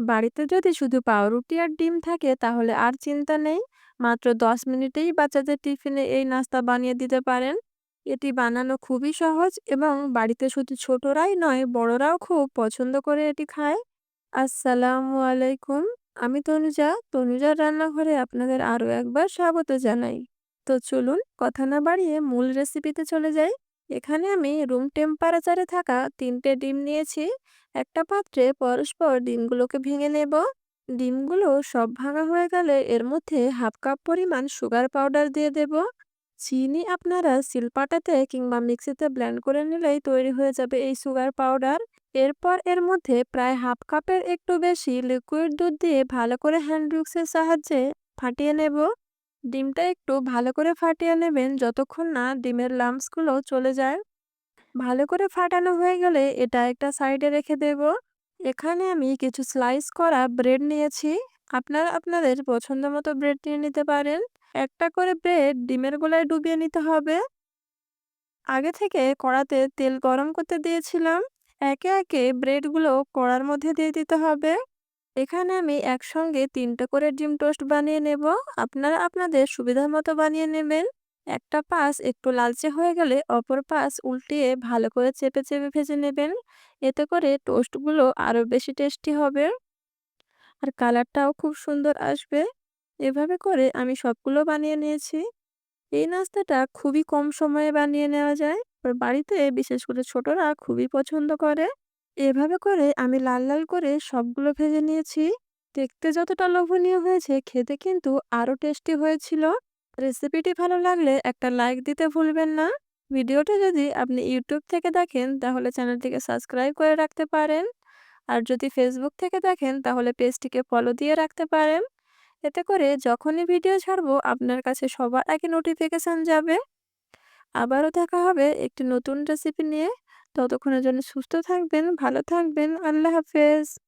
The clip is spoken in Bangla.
বাড়িতে যদি শুধু পাউরুটি আর ডিম থাকে, তাহলে আর চিন্তা নেই। মাত্র দশ মিনিটেই বাচ্চাদের টিফিনে এই নাস্তা বানিয়ে দিতে পারেন। এটি বানানো খুবই সহজ এবং বাড়িতে শুধু ছোটরাই নয়, বড়রাও খুব পছন্দ করে এটি খায়। আসসালামু আলাইকুম, আমি তনুজা। তনুজার রান্নাঘরে আপনাদের আরও একবার স্বাগত জানাই। তো চলুন, কথা না বাড়িয়ে মূল রেসিপিতে চলে যাই। এখানে আমি রুম টেম্পারেচারে থাকা তিনটে ডিম নিয়েছি। একটা পাত্রে পরস্পর ডিমগুলোকে ভেঙে নেব। ডিমগুলো সব ভাঙা হয়ে গেলে এর মধ্যে হাফ কাপ পরিমাণ সুগার পাউডার দিয়ে দেব। চিনি আপনারা শিলপাটাতে কিংবা মিক্সিতে ব্লেন্ড করে নিলেই তৈরি হয়ে যাবে এই সুগার পাউডার এরপর এর মধ্যে প্রায় হাফ কাপের একটু বেশি লিকুইড দুধ দিয়ে ভালো করে হ্যান্ড মিক্সের সাহায্যে ফাটিয়ে নেব। ডিমটা একটু ভালো করে ফাটিয়ে নেবেন যতক্ষণ না ডিমের লাম্পসগুলো চলে যায়। ভালো করে ফাটানো হয়ে গেলে এটা একটা সাইডে রেখে দেব। এখানে আমি কিছু স্লাইস করা ব্রেড নিয়েছি। আপনারা আপনাদের পছন্দ মতো ব্রেড নিয়ে নিতে পারেন। একটা করে ব্রেড ডিমের গোলায় ডুবিয়ে নিতে হবে। আগে থেকে কড়াতে তেল গরম করতে দিয়েছিলাম। একে একে ব্রেডগুলো কড়ার মধ্যে দিয়ে দিতে হবে। এখানে আমি একসঙ্গে তিনটে করে ডিম টোস্ট বানিয়ে নেব। আপনারা আপনাদের সুবিধা মতো বানিয়ে নেবেন। একটা পাশ একটু লালচে হয়ে গেলে অপর পাশ উল্টিয়ে ভালো করে চেপে চেপে ভেজে নেবেন। এতে করে টোস্টগুলো আরও বেশি টেস্টি হবে। আর কালারটাও খুব সুন্দর আসবে। এভাবে করে আমি সবগুলো বানিয়ে নিয়েছি। এই নাস্তাটা খুবই কম সময়ে বানিয়ে নেওয়া যায়। বাড়িতে বিশেষ করে ছোটরা খুবই পছন্দ করে। এভাবে করে আমি লাল লাল করে সবগুলো ভেজে নিয়েছি। দেখতে যতটা লোভনীয় হয়েছে, খেতে কিন্তু আরও টেস্টি হয়েছিল। রেসিপিটি ভালো লাগলে একটা লাইক দিতে ভুলবেন না। ভিডিওটা যদি আপনি ইউটিউব থেকে দেখেন, তাহলে চ্যানেলটিকে সাবস্ক্রাইব করে রাখতে পারেন। আর যদি ফেসবুক থেকে দেখেন, তাহলে পেজটিকে ফলো দিয়ে রাখতে পারেন। এতে করে যখনই ভিডিও ছাড়বো, আপনার কাছে সবার আগে নোটিফিকেশান যাবে। আবারও দেখা হবে একটি নতুন রেসিপি নিয়ে। ততক্ষণের জন্য সুস্থ থাকবেন ভালো থাকবেন। আল্লাহ হাফেজ।